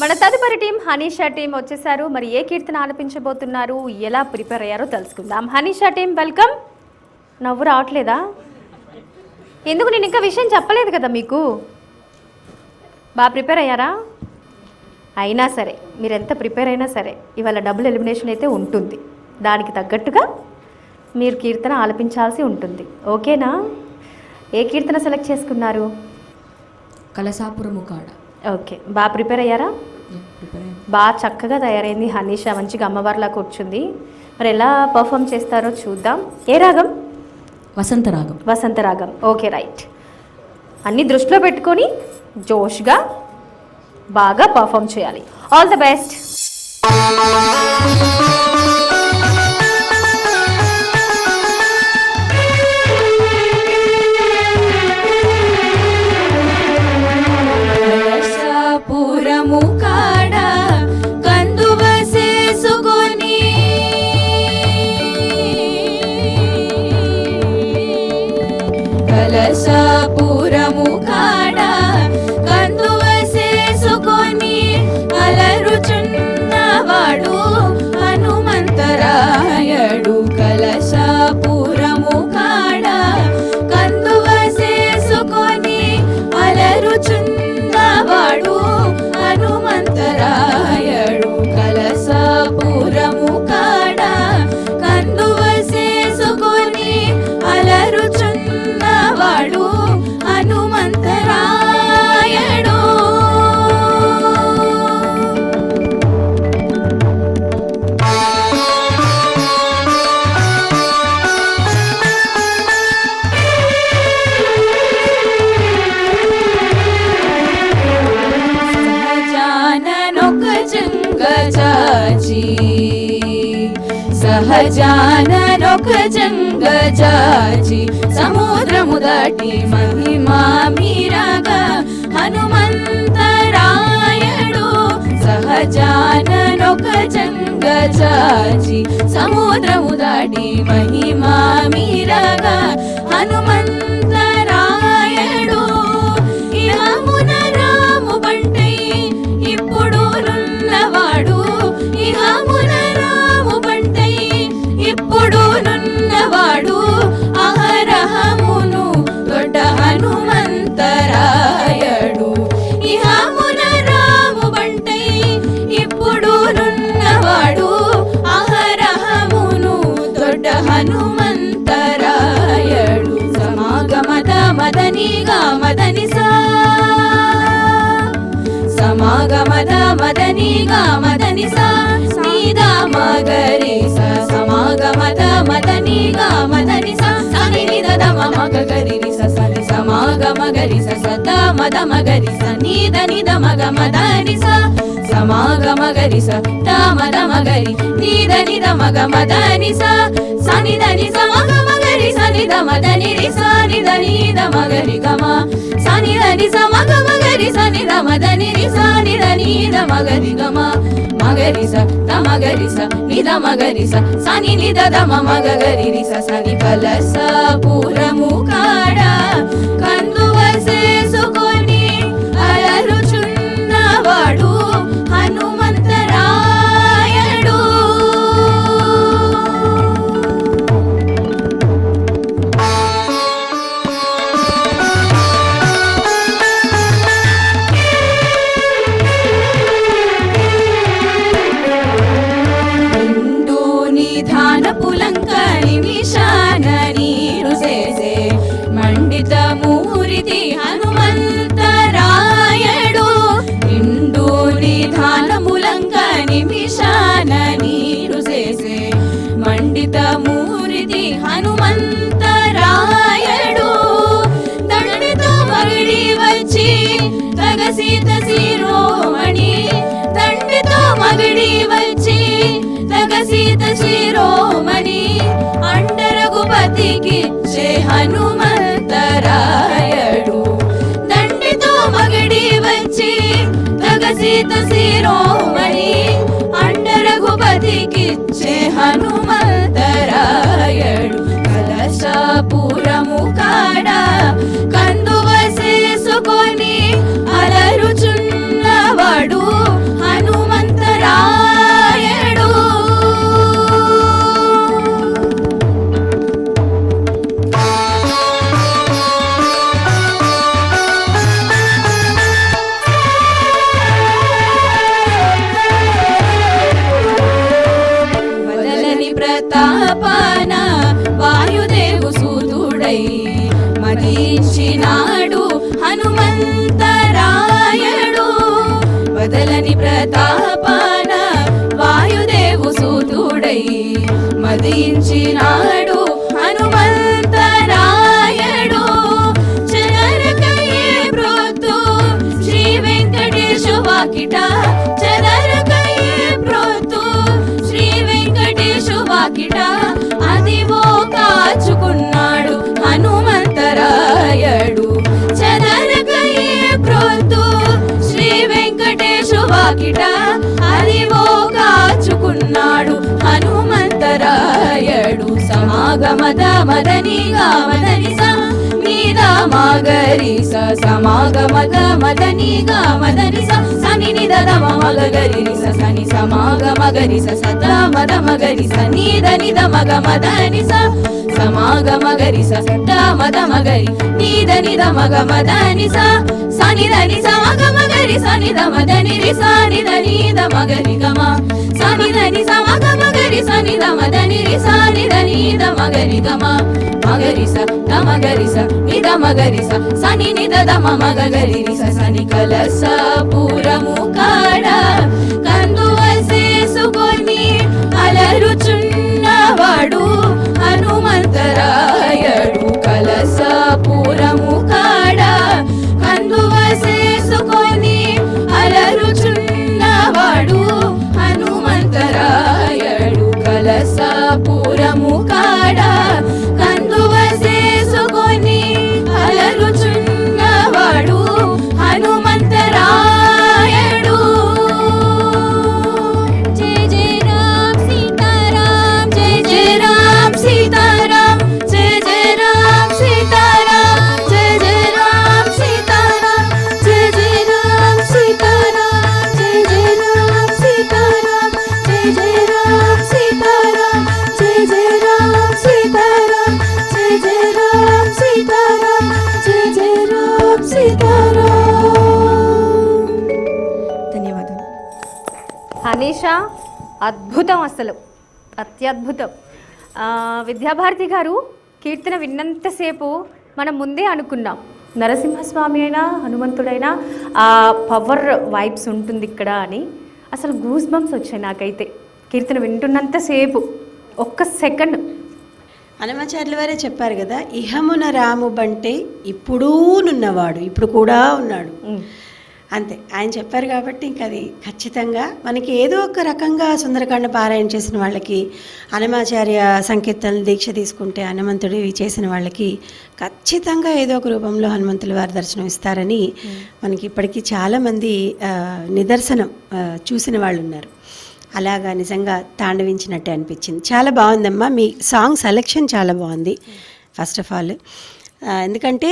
మన తదుపరి team Hanisha team వచ్చేసారు. మరి ఏ కీర్తన ఆలపించబోతున్నారు? ఎలా ప్రిపేర్ అయ్యారో తెలుసుకుందాం. Hanisha team welcome. నవ్వు రావట్లేదా? ఎందుకు నేను ఇంకా విషయం చెప్పలేదు కదా మీకు? బాగా ప్రిపేర్ అయ్యారా? అయినా సరే మీరు ఎంత ప్రిపేర్ అయినా సరే ఇవాళ డబుల్ ఎలిమినేషన్ అయితే ఉంటుంది. దానికి తగ్గట్టుగా మీరు కీర్తన ఆలపించాల్సి ఉంటుంది. ఓకేనా? ఏ కీర్తన సెలెక్ట్ చేసుకున్నారు? కలసాపురము కాడ. ఓకే. బాగా ప్రిపేర్ అయ్యారా. బాగా చక్కగా తయారైంది హనీషా మంచిగా అమ్మవారిలా కూర్చుంది. మరి ఎలా పర్ఫామ్ చేస్తారో చూద్దాం. ఏ రాగం? వసంత రాగం. వసంత రాగం. Okay right. అన్ని దృష్టిలో పెట్టుకొని జోష్గా బాగా పర్ఫామ్ చేయాలి. ఆల్ ద బెస్ట్ జంగ జాజి సహజాననొక జంగ జాజి సముద్రము దాటి మహిమా మీరగా హనుమంతరాయడు సహజాననొక జంగ జాజి సముద్రము దాటి మహిమా మీరగా హనుమంతరాయడు ಮದನಿ ಗ ಮದನಿ ಸ ಸೀದ ಮಗರಿ ಸ ಸಮಾಗಮದ ಮದನಿ ಗ ಮದನಿ ಸ ಸನಿ ನಿದ ದ ಮಮ ಗರಿ ಸ ಸಲ గరిస సద మద మగరిస నీద నిద మగ మదనిస సమాగమ గరిస ద మద మగరి నీద నిద మగ మదనిస సని దని సమగ మగరి సని ద మదని రిస నిద నిద మగరి గమ సని దని సమగ మగరి సని ద మదని రిస నిద నిద మగరి గమ మగరి స ద మగరి స నిద మగరి స సని నిద ద మమ గరి రిస సని కలస పూరము సీత శిరోమణి తండ్రితో మగిడి వచ్చి తగ సీత శిరోమణి అండరఘుపతికిచ్చే హనుమంతరాయడు. దండితో మగిడి వచ్చి తగ సీత శిరోమణి అండరఘుపతికిచ్చే హనుమంతరాయడు மத மதனி காமதனி சீதா மாகரி சமாகமத மதனி காமதனி சனி நிதத மமக கரி சனி சமாக மகரி சத மத மகரி சனித நித மக மதனி சமாக மகரி சட்ட மத மகரி நீத நித மக மதனி சனித நி சமக மகரி சனித மதனி ரிசனித நீத மகரி கமா சனித நி சமக மகரி ri sa ni da ma da ni ri sa ni da ni da ma ga ri ga ma ma ga ri sa da ma ga ri sa ni da ma ga ri sa sa ni ni da da ma ma ga ga ri ri sa sa ni ka la sa pura mu ka da Hanisha అద్భుతం అసలు. అత్యద్భుతం. విద్యాభారతి గారు కీర్తన విన్నంతసేపు మనం ముందే అనుకున్నాం. నరసింహస్వామి అయినా హనుమంతుడైనా ఆ power vibes ఉంటుంది ఇక్కడ అని. అసలు గూస్ బంప్స్ వచ్చాయి నాకైతే. కీర్తన వింటున్నంతసేపు ఒక్క సెకండ్. హనుమాచార్యుల వారే చెప్పారు కదా ఇహమున రాము బంటే ఇప్పుడూ నున్నవాడు ఇప్పుడు కూడా ఉన్నాడు. అంతే. ఆయన చెప్పారు కాబట్టి ఇంక అది ఖచ్చితంగా మనకి ఏదో ఒక రకంగా సుందరకాండ పారాయణ చేసిన వాళ్ళకి హనుమాచార్య సంకీర్తనలు దీక్ష తీసుకుంటే హనుమంతుడు చేసిన వాళ్ళకి ఖచ్చితంగా ఏదో ఒక రూపంలో హనుమంతుల వారి దర్శనం ఇస్తారని మనకి ఇప్పటికీ చాలామంది నిదర్శనం చూసిన వాళ్ళు ఉన్నారు. అలాగా నిజంగా తాండవించినట్టే అనిపించింది. చాలా బాగుందమ్మా. మీ సాంగ్ సెలెక్షన్ చాలా బాగుంది. ఫస్ట్ ఆఫ్ ఆల్ ఎందుకంటే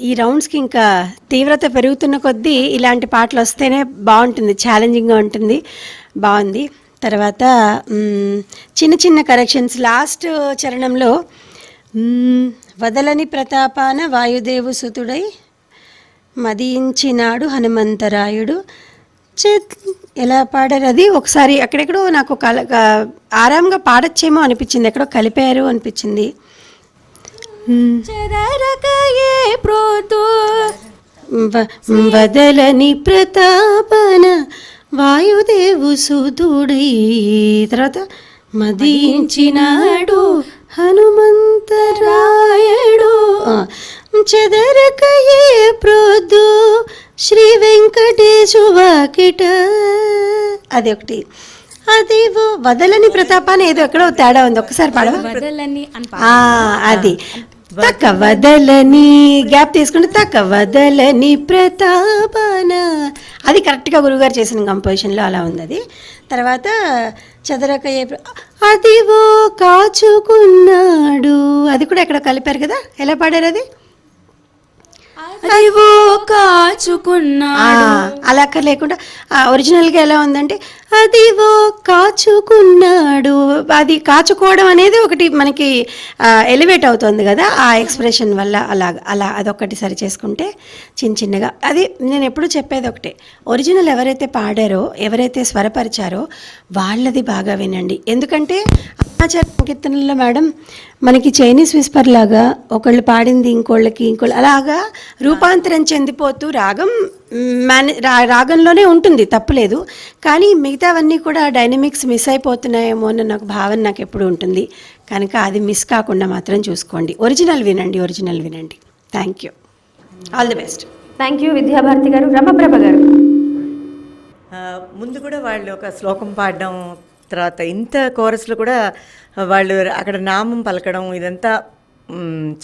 ఈ రౌండ్స్కి ఇంకా తీవ్రత పెరుగుతున్న కొద్దీ ఇలాంటి పాటలు వస్తేనే బాగుంటుంది ఛాలెంజింగ్గా ఉంటుంది బాగుంది. తర్వాత చిన్న చిన్న కరెక్షన్స్ లాస్ట్ చరణంలో వదలని ప్రతాపాన వాయుదేవు సుతుడై మదించినాడు హనుమంతరాయుడు. చేత్ ఎలా పాడారు? అది ఒకసారి అక్కడెక్కడో నాకు కల ఆరాంగా పాడచ్చేమో అనిపించింది ఎక్కడో కలిపారు అనిపించింది. వదలని ప్రతాపన వాయుదేవు సుతుడై తర్వాత మదించినాడు హనుమంతరాయడు. చెదరకయే ప్రొద్దు శ్రీ వెంకటేశు వాకిట అది ఒకటి. అది వదలని ప్రతాపాన్ని ఏదో ఎక్కడో తేడా ఉంది. ఒక్కసారి పాడవా? వదలని అది. తక్క వదలని గ్యాప్ తీసుకుంటే తక్క వదలని ప్రతాపన. అది కరెక్ట్గా గురుగారు చేసిన కంపోజిషన్లో అలా ఉంది అది. తర్వాత చదరక అది ఓ అదివో కాచుకున్నాడు. అది కూడా ఎక్కడ కలిపారు కదా? ఎలా పాడారు అది? అదివో కాచుకున్నా అలా అక్కడ లేకుండా ఒరిజినల్గా ఎలా ఉందంటే అదివో కాచుకున్నాడు. అది కాచుకోవడం అనేది ఒకటి మనకి ఎలివేట్ అవుతుంది కదా ఆ ఎక్స్ప్రెషన్ వల్ల అలా అలా అదొకటి సరి చేసుకుంటే చిన్న చిన్నగా. అది నేను ఎప్పుడు చెప్పేది ఒకటే ఒరిజినల్ ఎవరైతే పాడారో ఎవరైతే స్వరపరిచారో వాళ్ళది బాగా వినండి. ఎందుకంటే ఆచార కీర్తనల్లో మేడం మనకి చైనీస్ విస్పర్ లాగా ఒకళ్ళు పాడింది ఇంకోళ్ళకి ఇంకోళ్ళు అలాగా రూపాంతరం చెందిపోతూ రాగం మేనే రా- రాగంలోనే ఉంటుంది తప్పులేదు. కానీ మిగతావన్నీ కూడా డైనమిక్స్ మిస్ అయిపోతున్నాయేమో అన్న నాకు భావన నాకు ఎప్పుడు ఉంటుంది. కనుక అది మిస్ కాకుండా మాత్రం చూసుకోండి. ఒరిజినల్ వినండి ఒరిజినల్ వినండి. Thank you. All the best. Thank you Vidyabharati garu Ramaprabha garu. ముందు కూడా వాళ్ళు ఒక శ్లోకం పాడడం తర్వాత ఇంత కోరస్లో కూడా వాళ్ళు అక్కడ నామం పలకడం ఇదంతా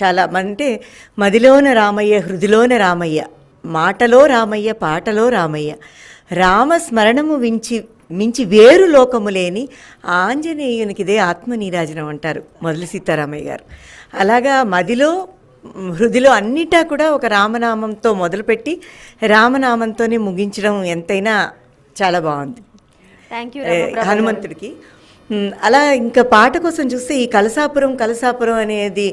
చాలా అంటే మదిలోన రామయ్య హృదిలోన రామయ్య మాటలో రామయ్య పాటలో రామయ్య రామ స్మరణము వించి మించి వేరు లోకము లేని ఆంజనేయునికిదే ఆత్మ నీరాజనం అంటారు మొదలు సీతారామయ్య గారు. అలాగా మదిలో హృదిలో అన్నిటా కూడా ఒక రామనామంతో మొదలుపెట్టి రామనామంతోనే ముగించడం ఎంతైనా చాలా బాగుంది. థ్యాంక్ యూ హనుమంతుడికి. అలా ఇంకా పాట కోసం చూస్తే ఈ కలసాపురం కలసాపురం అనేది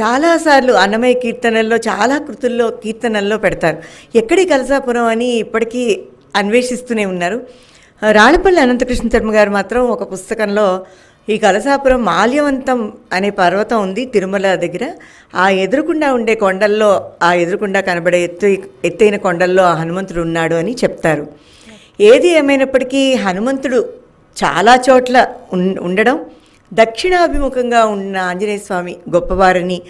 చాలాసార్లు అన్నమయ్య కీర్తనల్లో చాలా కృతుల్లో కీర్తనల్లో పెడతారు. ఎక్కడి కలసాపురం అని ఇప్పటికీ అన్వేషిస్తూనే ఉన్నారు. రాళ్ళపల్లి అనంతకృష్ణ శర్మ గారు మాత్రం ఒక పుస్తకంలో ఈ కలసాపురం మాల్యవంతం అనే పర్వతం ఉంది తిరుమల దగ్గర. ఆ ఎదురుకుండా ఉండే కొండల్లో ఆ ఎదురుకుండా కనబడే ఎత్తు ఎత్తైన కొండల్లో ఆ హనుమంతుడు ఉన్నాడు అని చెప్తారు. ఏది ఏమైనప్పటికీ హనుమంతుడు చాలా చోట్ల ఉన్- ఉండడం. దక్షిణాభిముఖంగా ఉన్న ఆంజనేయ స్వామి గొప్పవారని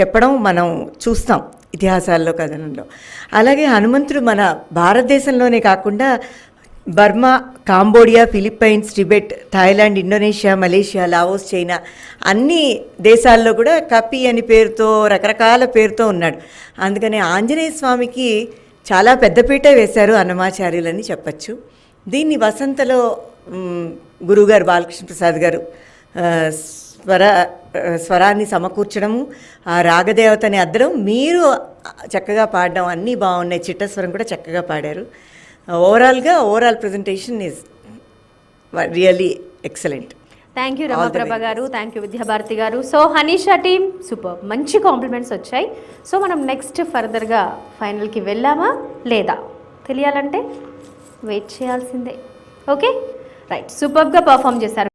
చెప్పడం మనం చూస్తాం ఇతిహాసాల్లో కథనంలో. అలాగే హనుమంతుడు మన భారతదేశంలోనే కాకుండా Burma Cambodia Philippines Tibet Thailand Indonesia Malaysia Laos China అన్ని దేశాల్లో కూడా కపి అని పేరుతో రకరకాల పేరుతో ఉన్నాడు. అందుకని ఆంజనేయ స్వామికి చాలా పెద్దపీట వేశారు అన్నమాచార్యులని చెప్పచ్చు. దీన్ని వసంతలో గురువుగారు బాలకృష్ణ ప్రసాద్ గారు స్వర స్వరాన్ని సమకూర్చడము ఆ రాగదేవతని అద్దడం మీరు చక్కగా పాడడం అన్నీ బాగున్నాయి. చిట్టస్వరం కూడా చక్కగా పాడారు. ఓవరాల్గా overall presentation is really excellent thank you Ramaprabha గారు. థ్యాంక్ యూ విద్యాభారతి గారు. సో హనీషా టీమ్ సూపర్ మంచి కాంప్లిమెంట్స్ వచ్చాయి. సో మనం నెక్స్ట్ ఫర్దర్గా ఫైనల్కి వెళ్ళామా? లేదా? తెలియాలంటే వెయిట్ చేయాల్సిందే. ఓకే రైట్ సూపర్గా పర్ఫామ్ చేశారు.